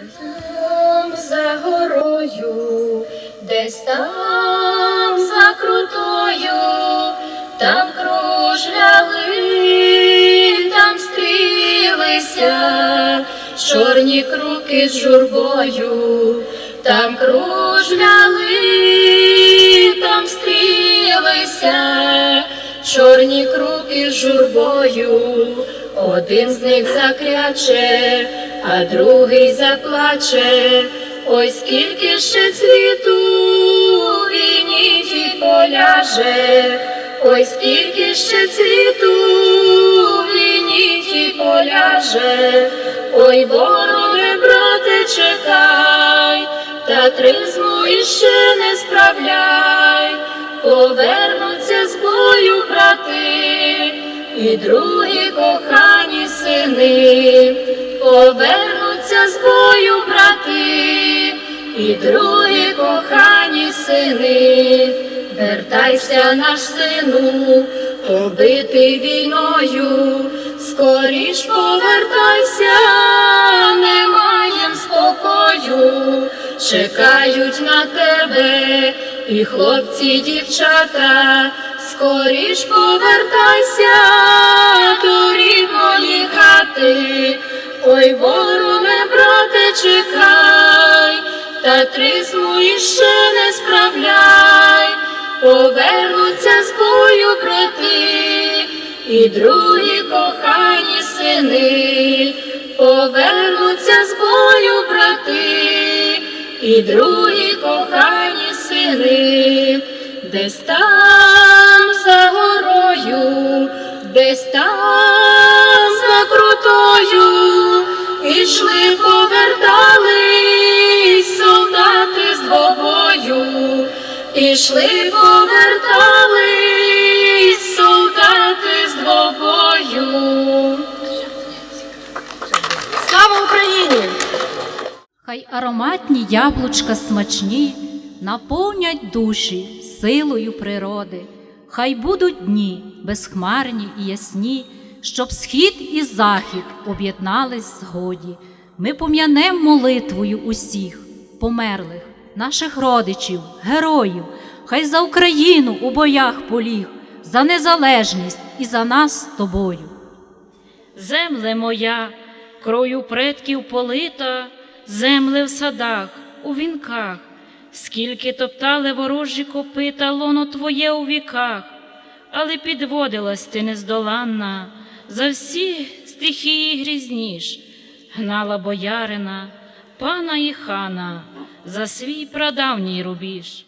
Там за горою, десь там за крутою, там кружляли, там стрілися, чорні круки з журбою, там кружляли, там стрілися, чорні круки з журбою, один з них закряче, а другий заплаче. Ой, скільки ще цвіту війні поляже, ой, скільки ще цвіту війні ті поляже, ой, вороне, брате, чекай, та тризму іще не справляй, повернуться з бою брати, і другі кохані сини, повернуться з бою брати, і другі кохані сини, вертайся наш сину, побитий війною, скоріш повертайся, не маєм спокою, чекають на тебе і хлопці, і дівчата, скоріш повертайся до рідної хати, ой, вороне, брате, чекай, та тризму іще не справляй, повернуться з бою брати, і другі кохані сини, повернуться з бою брати, і другі кохані сини, десь там за горою, десь там крутою, ішли, повертались солдати з двобою, ішли, повертались солдати з двобою. Слава Україні! Хай ароматні яблучка смачні наповнять душі силою природи, хай будуть дні безхмарні і ясні, щоб схід і захід об'єднались згоді. Ми пом'янем молитвою усіх померлих, наших родичів, героїв, хай за Україну у боях поліг, за незалежність і за нас з тобою. Земле моя, крою предків полита, земле в садах, у вінках, скільки топтали ворожі копита, лоно твоє у віках, але підводилась ти нездоланна, за всі стихії грізніш, гнала боярина, пана і хана за свій прадавній рубіж.